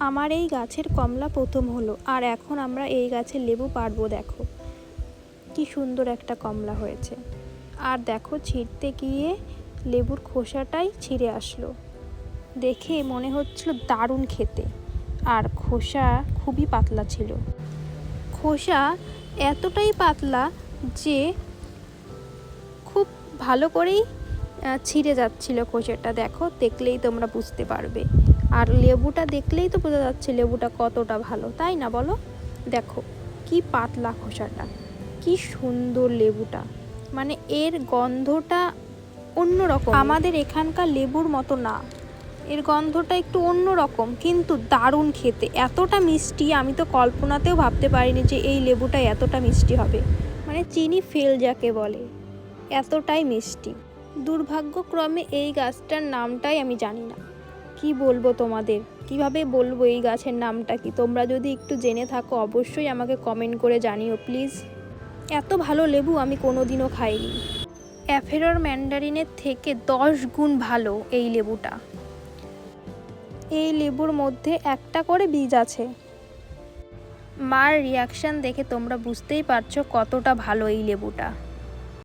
আমার এই গাছের কমলা প্রথম হলো, আর এখন আমরা এই গাছের লেবু পারব দেখো। কি সুন্দর একটা কমলা হয়েছে। আর দেখো, ছিঁড়তে গিয়ে লেবুর খোসাটাই ছিঁড়ে আসলো। দেখে মনে হচ্ছিল দারুণ খেতে। আর খোসা খুবই পাতলা ছিল। খোসা এতটাই পাতলা যে খুব ভালো করেই ছিঁড়ে যাচ্ছিল খোসাটা। দেখো, দেখলেই তোমরা বুঝতে পারবে। আর লেবুটা দেখলেই তো বোঝা যাচ্ছে লেবুটা কতটা ভালো, তাই না বলো? দেখো, কি পাতলা খোসাটা, কি সুন্দর লেবুটা মানে এর গন্ধটা অন্যরকম। আমাদের এখানকার লেবুর মতো না, এর গন্ধটা একটু অন্যরকম, কিন্তু দারুণ খেতে, এতটা মিষ্টি, আমি তো কল্পনাতেও ভাবতে পারিনি যে এই লেবুটা এতটা মিষ্টি হবে মানে চিনি ফেল যাকে বলে, এতটাই মিষ্টি। দুর্ভাগ্যক্রমে এই গাছটার নামটাই আমি জানি না। কি বলব তোমাদের? কীভাবে বলব এই গাছের নামটা কি? তোমরা যদি একটু জেনে থাকো, অবশ্যই আমাকে কমেন্ট করে জানিও প্লিজ এত ভালো লেবু আমি কোনোদিনও খাইনি। অ্যাফেরর ম্যান্ডারিনের থেকে দশ গুণ ভালো এই লেবুটা। এই লেবুর মধ্যে একটা করে বীজ আছে। মার রিয়াকশান দেখে তোমরা বুঝতেই পারছ কতটা ভালো এই লেবুটা।